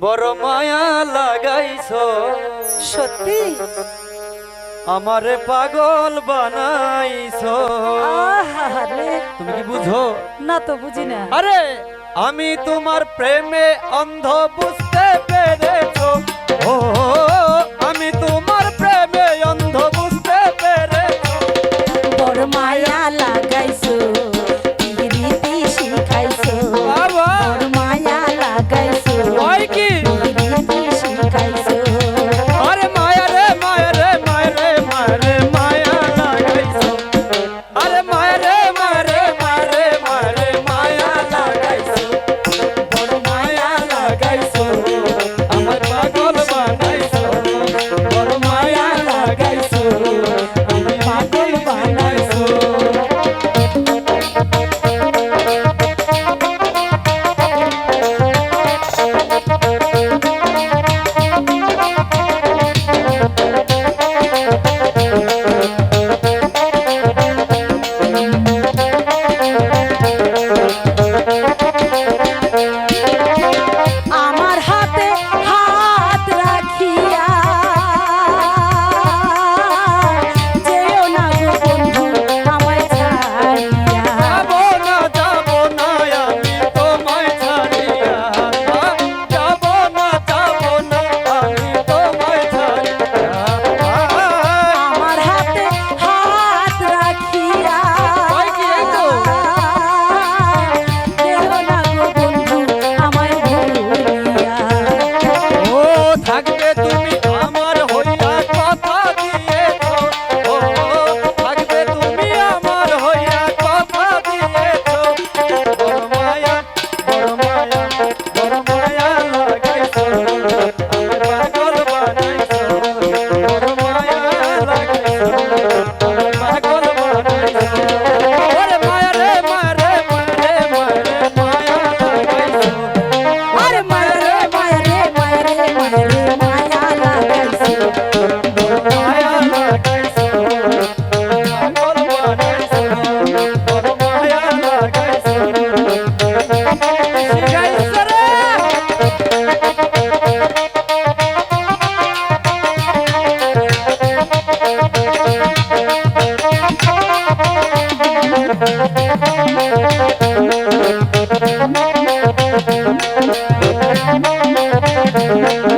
বড় মায়া লাগাইছ। সত্যি? আমারে পাগল বানাইছ। তুমি কি বুঝো? না তো বুঝি না। আরে আমি তোমার প্রেমে অন্ধ বুঝতে পেরেছ। ও vai. Música